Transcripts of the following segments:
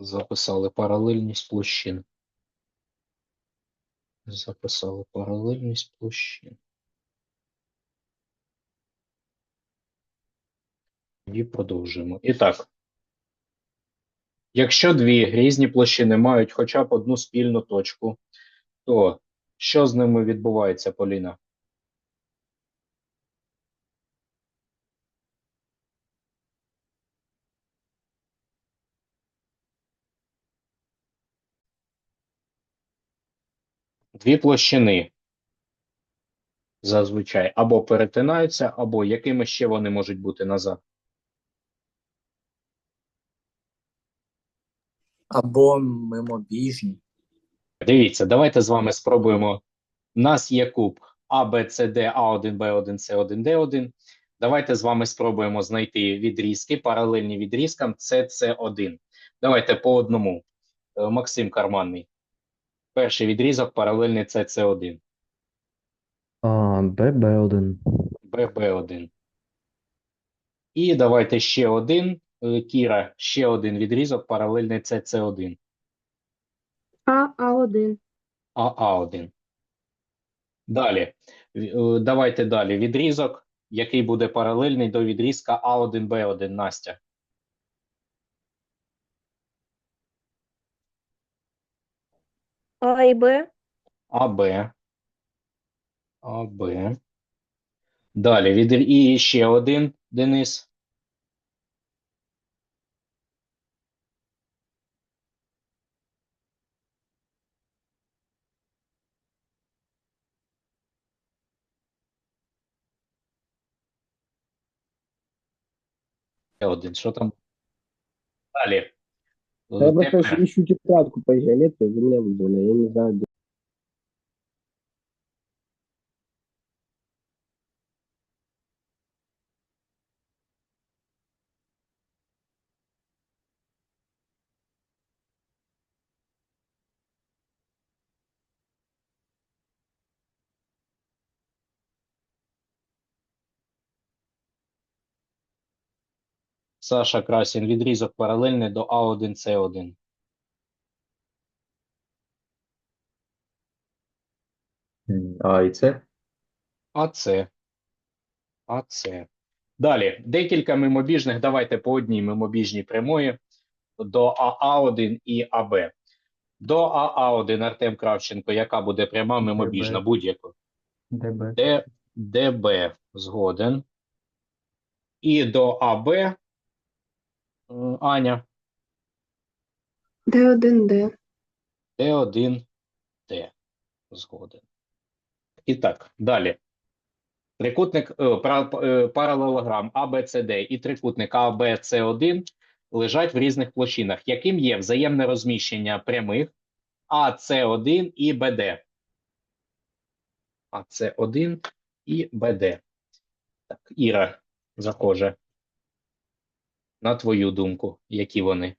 Записали паралельність площин. Записали паралельність площин. І продовжуємо. І так. Якщо дві різні площини мають хоча б одну спільну точку, то що з ними відбувається, Поліна? Дві площини зазвичай або перетинаються, або якими ще вони можуть бути назад. Або мимобіжні. Дивіться, давайте з вами спробуємо. У нас є куб А, Б, С, Д, А1, Б1, С1, Д1. Давайте з вами спробуємо знайти відрізки, паралельні відрізкам С, С1. Давайте по одному. Е, Максим Карманний. Перший відрізок паралельний С, С1. А, ББ1. Б, Б1. І давайте ще один. Е, Кіра, ще один відрізок паралельний С, С1. А, А1. А, А1. Далі. Е, Давайте далі. Відрізок, який буде паралельний до відрізка А1, Б1, Настя. А і Б. АБ. АБ. Далі. Від... І ще один, Денис. Ще один. Що там? Далі. Я просто ищу тетрадку по геометрии, вы меня вызвали, я не знаю, где. Саша Красін. Відрізок паралельний до А1, С1. А і це? АЦ. АЦ. Далі. Декілька мимобіжних. Давайте по одній мимобіжній прямої до АА1 і АБ. До АА1 Артем Кравченко. Яка буде пряма мимобіжна? Будь-яку. ДБ. Д, ДБ. Згоден. І до АБ. Е, Аня. Д1, Д. Д1, Д. Згоден. І так, далі. Трикутник, е, е, паралелограм АБЦД і трикутник АБЦ1 лежать в різних площинах, яким є взаємне розміщення прямих АЦ1 і БД. АЦ1 і БД. Так, Іра, захоже. На твою думку, які вони?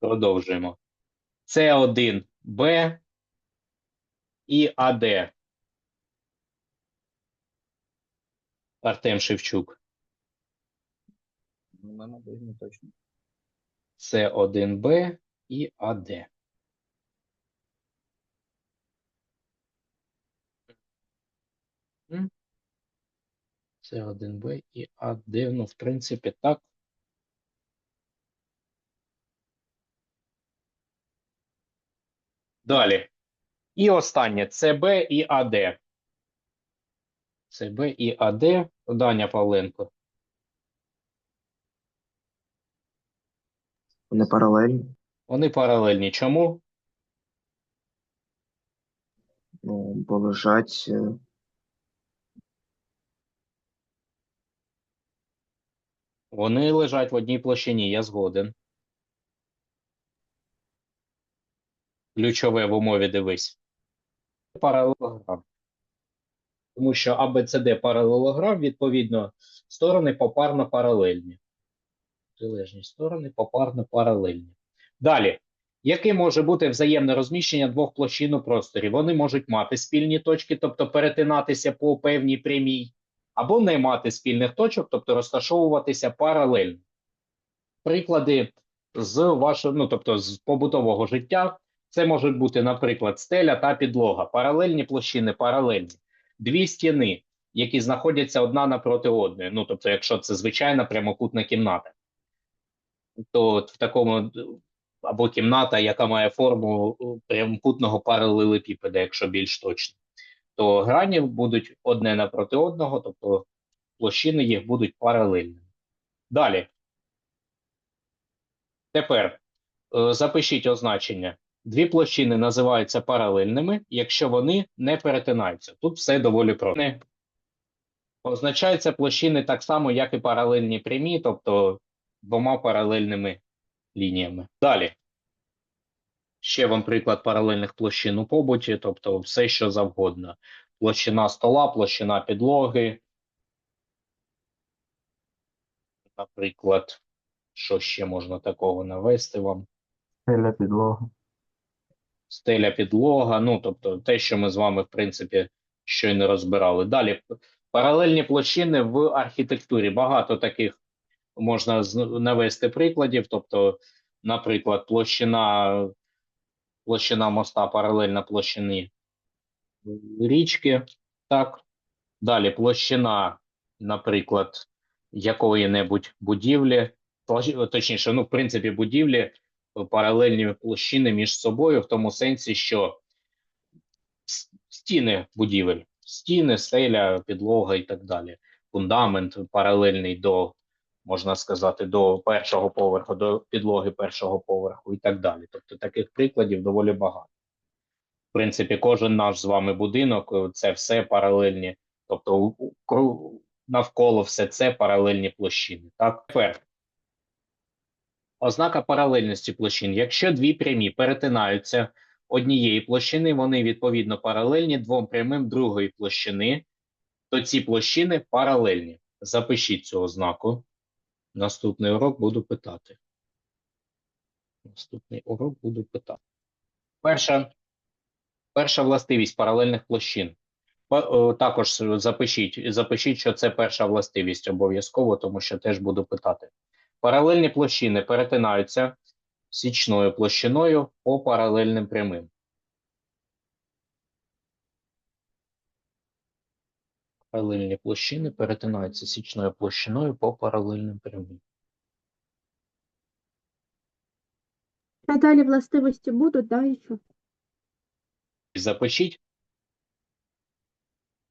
Продовжуємо. С1Б і АД. Артем Шевчук. Ну, точно. С1Б і АД. М? С1Б і АД. Ну, в принципі, так. Далі. І останнє ЦБ і АД. ЦБ і АД. Даня Павленко. Вони паралельні. Вони паралельні. Чому? Ну, бо лежать. Вони лежать в одній площині, я згоден. Ключове в умові дивись. Паралелограм. Тому що ABCD паралелограм, відповідно, сторони попарно паралельні. Протилежні сторони попарно паралельні. Далі. Яке може бути взаємне розміщення двох площин у просторі? Вони можуть мати спільні точки, тобто перетинатися по певній прямій, або не мати спільних точок, тобто розташовуватися паралельно. Приклади з вашого, ну тобто з побутового життя, це можуть бути, наприклад, стеля та підлога, паралельні площини, паралельні, дві стіни, які знаходяться одна напроти одної. Ну, тобто, якщо це звичайна прямокутна кімната, то в такому або кімната, яка має форму е, прямокутного паралелепіпеда, якщо більш точно, то грані будуть одне напроти одного, тобто площини їх будуть паралельними. Далі. Тепер е, запишіть означення. Дві площини називаються паралельними, якщо вони не перетинаються. Тут все доволі просто. Означаються площини так само, як і паралельні прямі, тобто двома паралельними лініями. Далі. Ще вам приклад паралельних площин у побуті, тобто все, що завгодно. Площина стола, площина підлоги. Наприклад, що ще можна такого навести вам? Стеля підлога. стеля, підлога, ну тобто те, що ми з вами, в принципі, щойно розбирали. Далі паралельні площини в архітектурі. Багато таких можна навести прикладів. Тобто, наприклад, площина, площина моста паралельна площині річки. Так. Далі площина, наприклад, якої-небудь будівлі, точніше, ну, в принципі, будівлі паралельні площини між собою, в тому сенсі, що стіни будівель, стіни, стеля, підлога і так далі. Фундамент паралельний до, можна сказати, до першого поверху, до підлоги першого поверху і так далі. Тобто таких прикладів доволі багато. В принципі, кожен наш з вами будинок е, це все паралельні, тобто навколо все це паралельні площини. Так, тепер Ознака паралельності площин. Якщо дві прямі перетинаються однієї площини, вони відповідно паралельні двом прямим другої площини, то ці площини паралельні. Запишіть цю ознаку. Наступний урок буду питати. Наступний урок буду питати. Перша, перша властивість паралельних площин. Також запишіть, запишіть, що це перша властивість обов'язково, тому що теж буду питати. Паралельні площини перетинаються січною площиною по паралельним прямим. Паралельні площини перетинаються січною площиною по паралельним прямим. А далі властивості будуть, да, і що? Запишіть.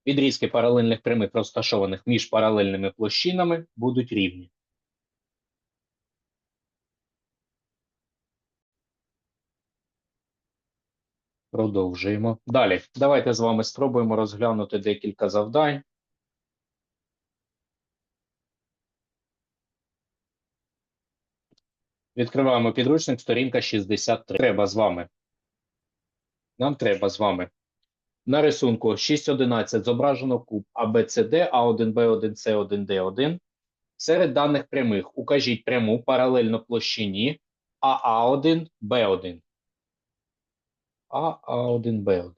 Відрізки паралельних прямих, розташованих між паралельними площинами, будуть рівні. Продовжуємо. Далі. Давайте з вами спробуємо розглянути декілька завдань. Відкриваємо підручник, сторінка 63. Треба з вами. Нам треба з вами. На рисунку 6.11 зображено куб ABCD, A1, B1, C1, D1. Серед даних прямих укажіть пряму паралельно площині AA1, B1. AA1, B1.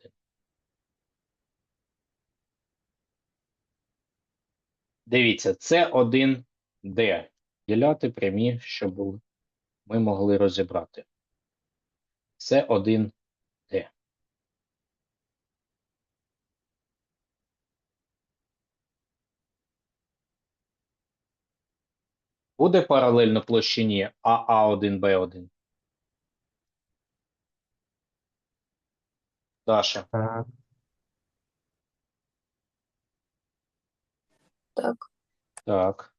Дивіться, це 1 D. Діляти прямі, щоб ми могли розібрати. Це 1 D. Буде паралельно площині AA1, Даша. Так. Так, Так.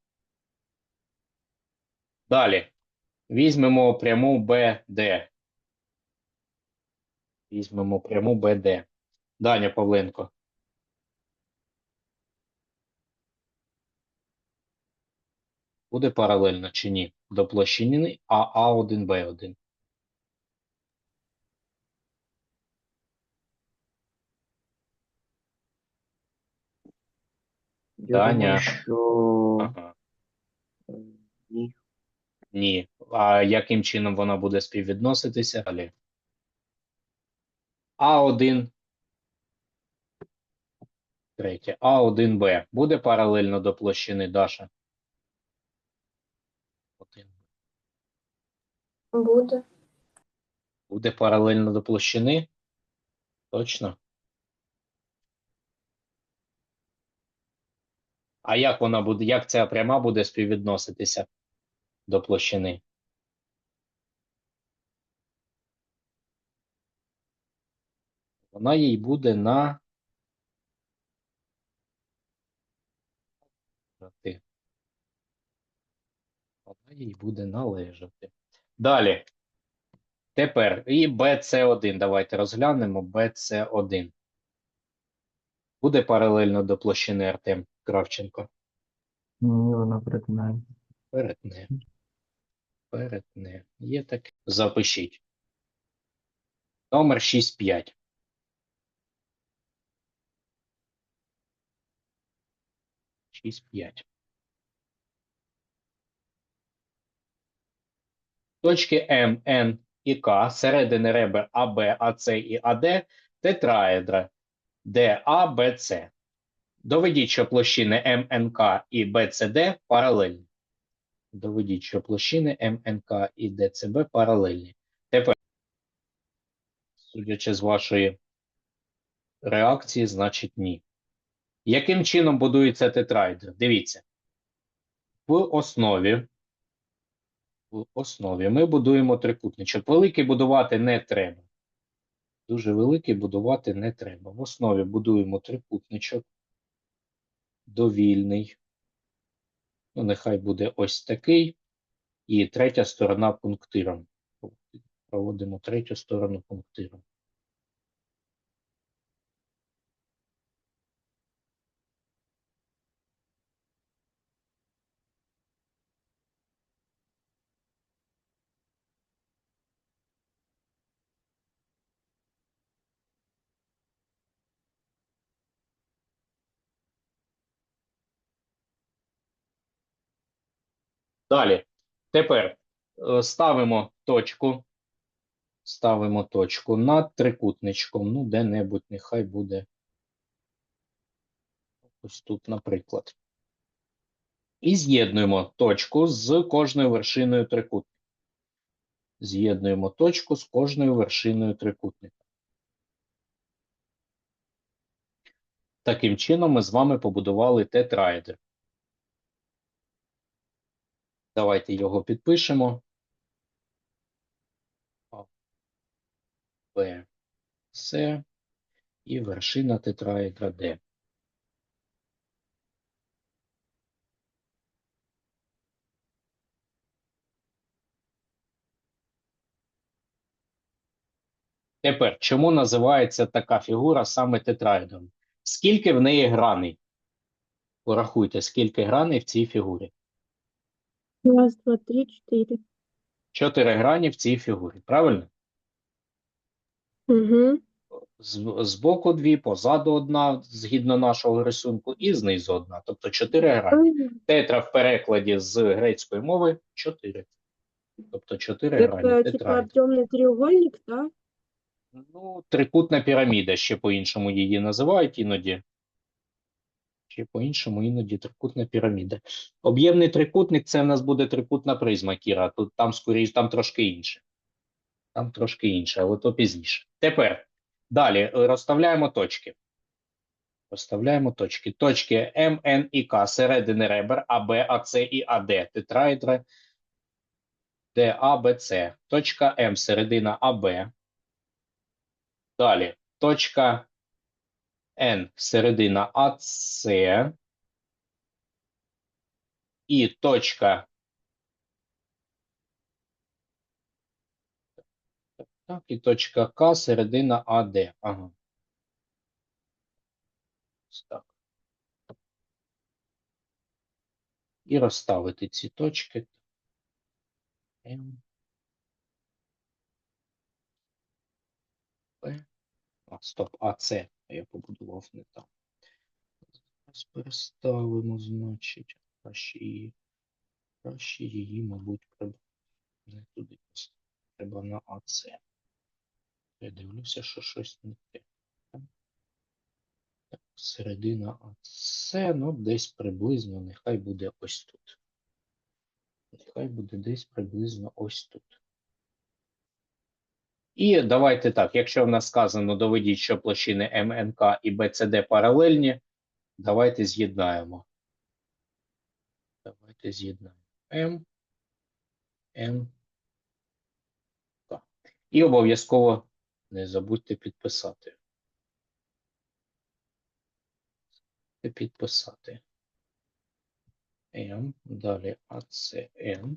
Далі. Візьмемо пряму BD. Візьмемо пряму BD. Даня Павленко. Буде паралельно чи ні? До площини AA1, Я Таня. думаю, що Ага. ні. Ні. А яким чином вона буде співвідноситися? Далі. А1. Третє. А1Б. Буде паралельно до площини Даша? Один. Буде. Буде паралельно до площини? Точно? А як вона буде, як ця пряма буде співвідноситися до площини? Вона їй буде на Вона їй буде належати. Далі. Тепер і BC1. Давайте розглянемо BC1. Буде паралельно до площини Артем Кравченко. Ні, вона перетинає. Перетне. Перетне. Є таке. Запишіть. Номер 65. Шість п'ять. Точки М, Н і К середини ребер АБ, АЦ і АД тетраедра ДА, БЦ. Доведіть, що площини МНК і БЦД паралельні. Доведіть, що площини МНК і ДЦБ паралельні. Тепер, судячи з вашої реакції, значить ні. Яким чином будується тетраедр? Дивіться. В основі, в основі ми будуємо трикутничок. Великий будувати не треба. Дуже великий будувати не треба. В основі будуємо трикутничок. Довільний. Ну, нехай буде ось такий. І третя сторона пунктиром. Проводимо третю сторону пунктиром. Далі. Тепер е, ставимо точку. Ставимо точку над трикутничком. Ну, де-небудь нехай буде. Ось тут, наприклад. І з'єднуємо точку з кожною вершиною трикутника. З'єднуємо точку з кожною вершиною трикутника. Таким чином ми з вами побудували тетраедр. Давайте його підпишемо. Б, С і вершина тетраедра Д. Тепер, чому називається така фігура саме тетраедром? Скільки в неї граней? Порахуйте, скільки граней в цій фігурі. Раз, два, три, чотири. Чотири грані в цій фігурі, правильно? Угу. З, збоку дві, позаду одна, згідно нашого рисунку, і знизу одна. Тобто чотири грані. Тетра в перекладі з грецької мови чотири. Тобто чотири грані Это типа темный треугольник, да? Ну, трикутна піраміда, ще по-іншому її називають іноді. Ще по-іншому іноді трикутна піраміда. Об'ємний трикутник це в нас буде трикутна призма, Кіра. Тут там скоріше, там трошки інше. Там трошки інше, але то пізніше. Тепер далі е, розставляємо точки. Розставляємо точки. Точки М, Н і К середини ребер АБ, АЦ і АД. Тетраедра ДА, БЦ. Точка М середина АБ. Далі. Точка N середина АС. І точка. Так, і точка К середина АД. Ага. Так. І розставити ці точки. М. П. А, стоп, АЦ я побудував не так. Зараз переставимо, значить, аж і Краще її, мабуть, треба не туди. Треба на АЦ. Я дивлюся, що щось не те. Так, середина АЦ, ну, десь приблизно, нехай буде ось тут. Нехай буде десь приблизно ось тут. І давайте так, якщо в нас сказано, доведіть, що площини МНК і БЦД паралельні, давайте з'єднаємо. Давайте з'єднаємо М, К. І обов'язково не забудьте підписати. Підписати. М, далі АЦН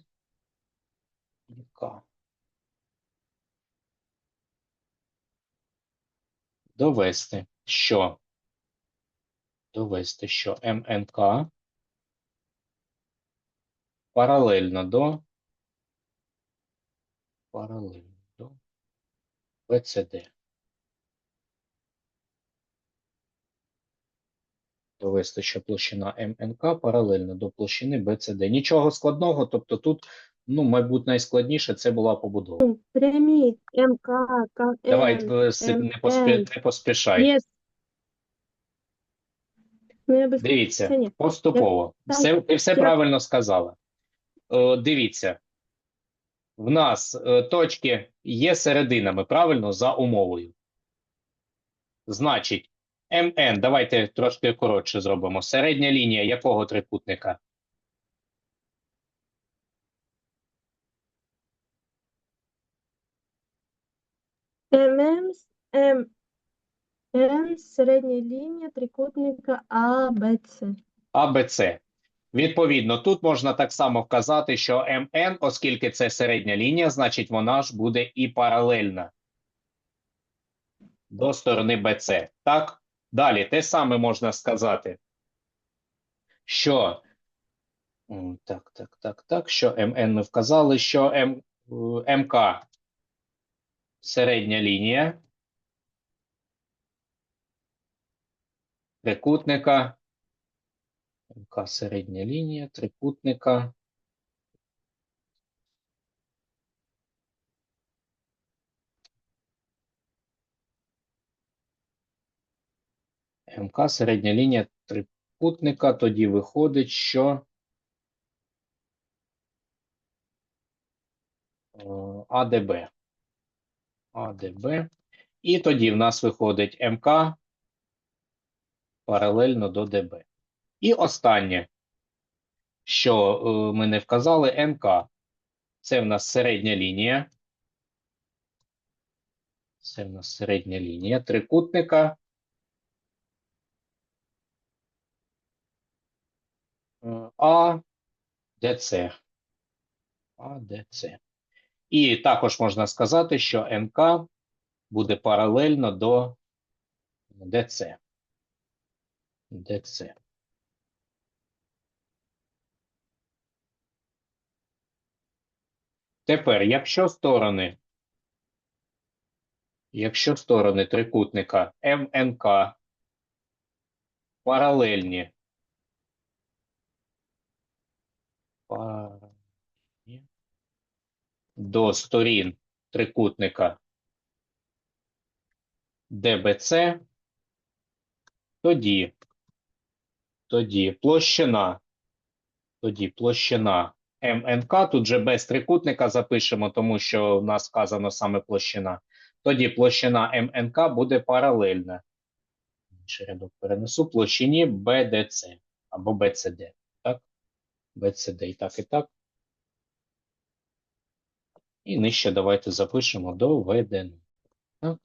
і К. Довести, що довести, що МНК паралельно до паралельно до БЦД. Довести, що площина МНК паралельно до площини БЦД. Нічого складного, тобто тут, ну, мабуть, найскладніше це була побудова. Прямі МК, КН, Давай е, не, поспі, не поспішай. Є. Ну, я без Дивіться, ні. поступово. Я- Все, ти все я- правильно сказала. Е, дивіться, в нас е, точки є серединами, правильно, за умовою. Значить, МН, давайте трошки коротше зробимо. Середня лінія якого трикутника? ММ, МН, середня лінія трикутника АБЦ. АБЦ. Відповідно, тут можна так само вказати, що МН, оскільки це середня лінія, значить вона ж буде і паралельна до сторони БЦ. Так? Далі те саме можна сказати, що так, так, так, так, що МН ми вказали, що М, МК середня лінія трикутника. МК середня лінія трикутника? МК середня лінія трикутника, тоді виходить, що е, АДБ. АДБ. І тоді в нас виходить МК паралельно до ДБ. І останнє, що е, ми не вказали, НК. Це в нас середня лінія. Це в нас середня лінія трикутника. Е, А, ДЦ. А, ДЦ. І також можна сказати, що НК буде паралельно до ДЦ. ДЦ. Тепер, якщо сторони, якщо сторони трикутника МНК паралельні, паралельні до сторін трикутника ДБЦ, тоді, тоді площина, тоді площина МНК, тут же без трикутника запишемо, тому що в нас вказано саме площина. Тоді площина МНК буде паралельна. Інший рядок перенесу площині БДЦ або БЦД. Так? БЦД і так, і так. І нижче давайте запишемо доведено. Так?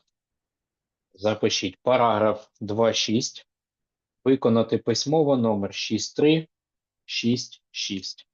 Запишіть параграф 2.6. Виконати письмово номер 6366.